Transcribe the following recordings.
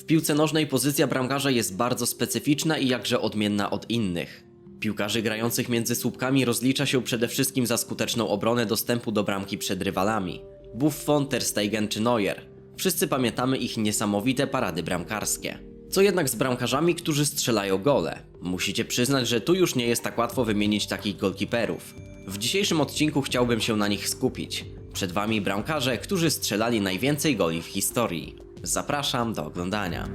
W piłce nożnej pozycja bramkarza jest bardzo specyficzna i jakże odmienna od innych. Piłkarzy grających między słupkami rozlicza się przede wszystkim za skuteczną obronę dostępu do bramki przed rywalami. Buffon, Ter Stegen czy Neuer. Wszyscy pamiętamy ich niesamowite parady bramkarskie. Co jednak z bramkarzami, którzy strzelają gole? Musicie przyznać, że tu już nie jest tak łatwo wymienić takich golkiperów. W dzisiejszym odcinku chciałbym się na nich skupić. Przed wami bramkarze, którzy strzelali najwięcej goli w historii. Zapraszam do oglądania.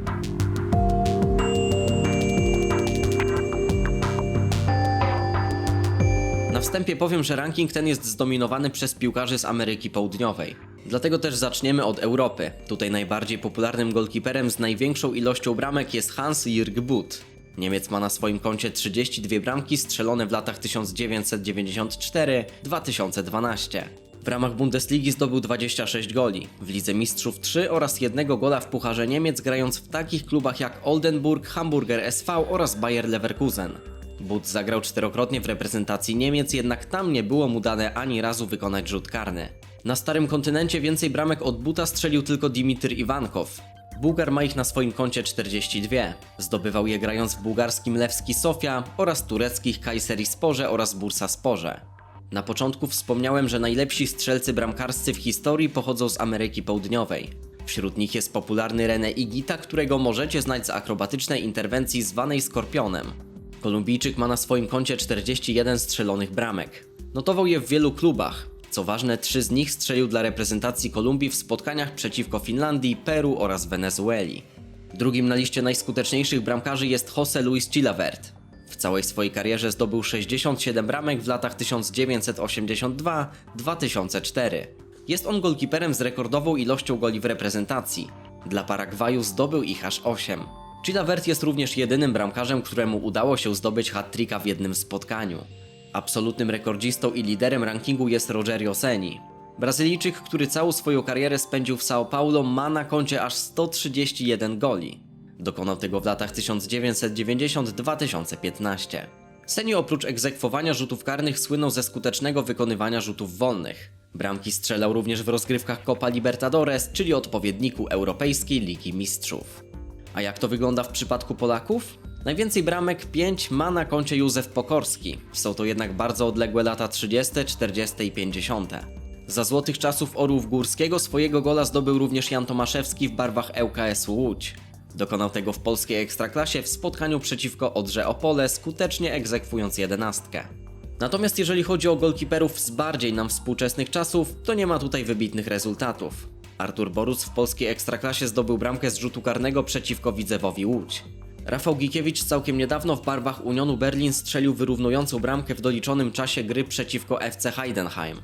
Na wstępie powiem, że ranking ten jest zdominowany przez piłkarzy z Ameryki Południowej. Dlatego też zaczniemy od Europy. Tutaj najbardziej popularnym golkiperem z największą ilością bramek jest Hans-Jürg Butt. Niemiec ma na swoim koncie 32 bramki strzelone w latach 1994-2012. W ramach Bundesligi zdobył 26 goli, w Lidze Mistrzów 3 oraz jednego gola w Pucharze Niemiec grając w takich klubach jak Oldenburg, Hamburger SV oraz Bayer Leverkusen. But zagrał czterokrotnie w reprezentacji Niemiec, jednak tam nie było mu dane ani razu wykonać rzut karny. Na starym kontynencie więcej bramek od Buta strzelił tylko Dimitr Iwankow. Bułgar ma ich na swoim koncie 42. Zdobywał je grając w bułgarskim Lewski Sofia oraz tureckich Kayseri Sporze oraz Bursa Sporze. Na początku wspomniałem, że najlepsi strzelcy bramkarscy w historii pochodzą z Ameryki Południowej. Wśród nich jest popularny René Igita, którego możecie znać z akrobatycznej interwencji zwanej Skorpionem. Kolumbijczyk ma na swoim koncie 41 strzelonych bramek. Notował je w wielu klubach. Co ważne, trzy z nich strzelił dla reprezentacji Kolumbii w spotkaniach przeciwko Finlandii, Peru oraz Wenezueli. Drugim na liście najskuteczniejszych bramkarzy jest Jose Luis Chilavert. W całej swojej karierze zdobył 67 bramek w latach 1982-2004. Jest on golkiperem z rekordową ilością goli w reprezentacji. Dla Paragwaju zdobył ich aż 8. Chilavert jest również jedynym bramkarzem, któremu udało się zdobyć hat-tricka w jednym spotkaniu. Absolutnym rekordzistą i liderem rankingu jest Rogerio Seni. Brazylijczyk, który całą swoją karierę spędził w São Paulo, ma na koncie aż 131 goli. Dokonał tego w latach 1990-2015. Seni oprócz egzekwowania rzutów karnych słynął ze skutecznego wykonywania rzutów wolnych. Bramki strzelał również w rozgrywkach Copa Libertadores, czyli odpowiedniku Europejskiej Ligi Mistrzów. A jak to wygląda w przypadku Polaków? Najwięcej bramek 5 ma na koncie Józef Pokorski. Są to jednak bardzo odległe lata 30., 40. i 50. Za złotych czasów Orłów Górskiego swojego gola zdobył również Jan Tomaszewski w barwach ŁKS Łódź. Dokonał tego w polskiej ekstraklasie w spotkaniu przeciwko Odrze Opole, skutecznie egzekwując jedenastkę. Natomiast jeżeli chodzi o golkiperów z bardziej nam współczesnych czasów, to nie ma tutaj wybitnych rezultatów. Artur Borus w polskiej ekstraklasie zdobył bramkę z rzutu karnego przeciwko Widzewowi Łódź. Rafał Gikiewicz całkiem niedawno w barwach Unionu Berlin strzelił wyrównującą bramkę w doliczonym czasie gry przeciwko FC Heidenheim.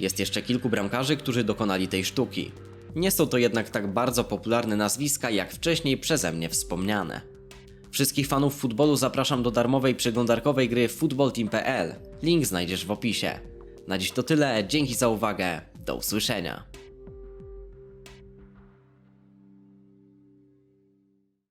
Jest jeszcze kilku bramkarzy, którzy dokonali tej sztuki. Nie są to jednak tak bardzo popularne nazwiska, jak wcześniej przeze mnie wspomniane. Wszystkich fanów futbolu zapraszam do darmowej przeglądarkowej gry footballteam.pl. Link znajdziesz w opisie. Na dziś to tyle, dzięki za uwagę, do usłyszenia.